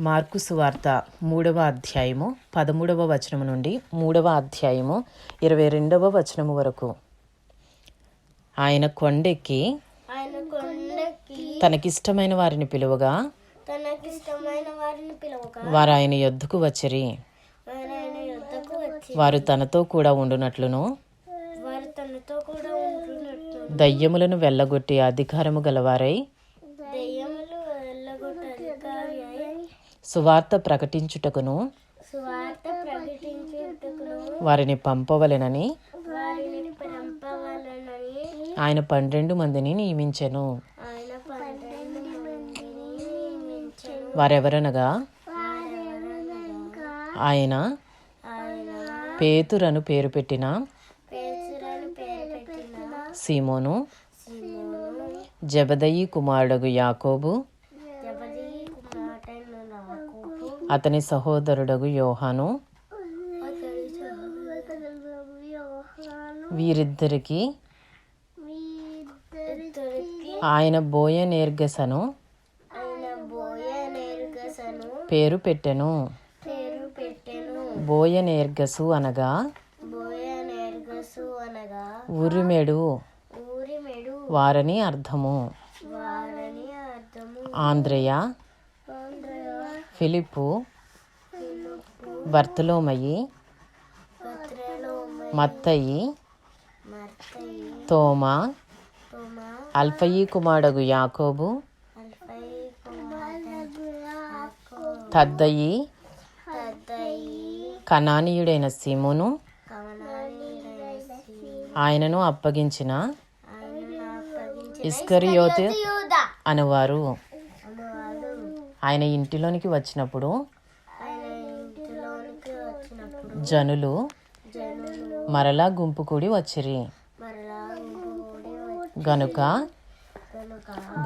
Mark సువార్త మూడవ అధ్యాయము పదమూడవ వచనము నుండి మూడవ అధ్యాయము ఇరవై రెండవ వచనము వరకు. ఆయన కొండెక్కి తనకిష్టమైన వారిని పిలువగా వారు ఆయన యొద్దకు వచ్చిరి. వారు తనతో కూడా ఉండునట్లును. దయ్యములను వెళ్ళగొట్టి అధికారము గలవారై సువార్త ప్రకటించుటకును వారిని పంపవలెనని ఆయన పన్నెండు మందిని నియమించెను. వారెవరనగా ఆయన పేతురను పేరు పెట్టిన సిమోను జబదయి కుమారుడగు యాకోబు అతని సహోదరుడగు యోహాను. వీరిద్దరికి ఆయన బోయ నేర్గసను ఆయన బోయ నేర్గసను పేరు పెట్టెను. పేరు పెట్టెను బోయ నేర్గసు అనగా ఉరిమెడు వారని అర్థము. ఆంధ్రయ ఫిలిప్పు పిలుపు బర్తలోమయి మత్తయి తోమా అల్ఫయి కుమారుడగు యాకోబు తద్దయి కనానీయుడైన సీమోను ఆయనను అప్పగించిన ఇస్కరియోతు అనువారు. ఆయన ఇంటిలోనికి వచ్చినప్పుడు జనులు మరలా గుంపు కూడి వచ్చిరి. గనుక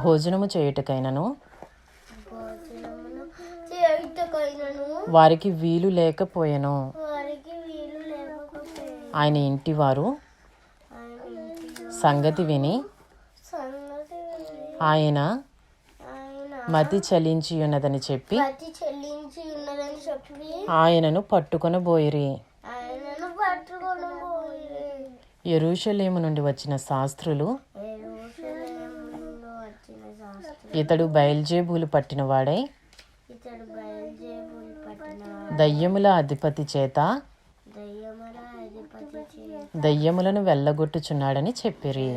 భోజనము చేయుటకైనను వారికి వీలు లేకపోయెను. ఆయన ఇంటివారు సంగతి విని ఆయన మతి చలించి ఉన్నదని చెప్పి ఉన్నదని ఆయనను పట్టుకొని పోయి ఎరుషలేము నుండి వచ్చిన శాస్త్రులు ఇతడు బయల్జేబులు పట్టినవాడై దయ్యముల అధిపతి చేత దయ్యములను వెళ్ళగొట్టుచున్నాడని చెప్పిరి.